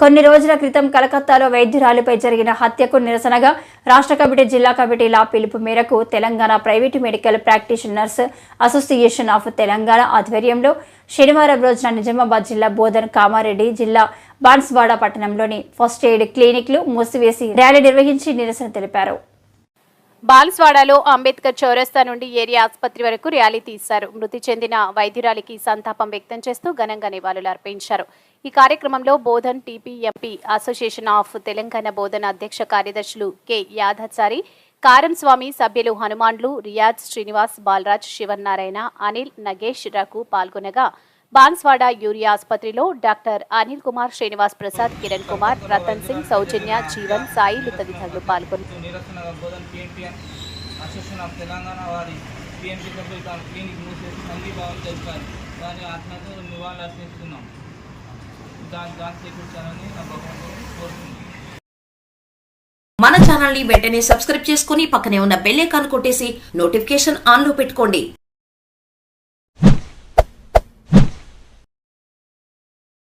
కొన్ని రోజుల క్రితం కలకత్తాలో వైద్యురాలిపై జరిగిన హత్యకు నిరసనగా రాష్ట్ర కమిటీ జిల్లా కమిటీల పిలుపు మేరకు Telangana private medical practitioners association of Telangana ఆధ్వర్యంలో శనివారం రోజున నిజామాబాద్ జిల్లా బోధన్ కామారెడ్డి జిల్లా బాన్స్వాడ పట్టణంలోని ఫస్ట్ ఎయిడ్ క్లినిక్లు మూసివేసి ర్యాలీ నిర్వహించి నిరసన తెలిపారు. బాల్స్వాడలో అంబేద్కర్ చౌరస్తా నుండి ఏరియా ఆసుపత్రి వరకు ర్యాలీ తీశారు. మృతి చెందిన వైద్యురాలికి సంతాపం వ్యక్తం చేస్తూ ఘనంగా నివాళులు అర్పించారు. ఈ కార్యక్రమంలో Bodhan TPMP association of Telangana బోధన అధ్యక్ష కార్యదర్శులు కె యాదాచారి కారం స్వామి సభ్యులు హనుమాన్లు రియాజ్ శ్రీనివాస్ బాలరాజ్ శివన్నారాయణ అనిల్ నగేష్ రఘు పాల్గొనగా బాన్స్వాడ యూరియా ఆసుపత్రిలో డాక్టర్ అనిల్ కుమార్ శ్రీనివాస్ ప్రసాద్ కిరణ్ కుమార్ రతన్ సింగ్ సౌజన్య జీవన్ సాయిలు తదితరులు పాల్గొన్నారు. మన ఛానల్ని వెంటనే సబ్స్క్రైబ్ చేసుకుని పక్కనే ఉన్న బెల్ ఐకాన్ కొట్టేసి నోటిఫికేషన్ ఆన్లో పెట్టుకోండి.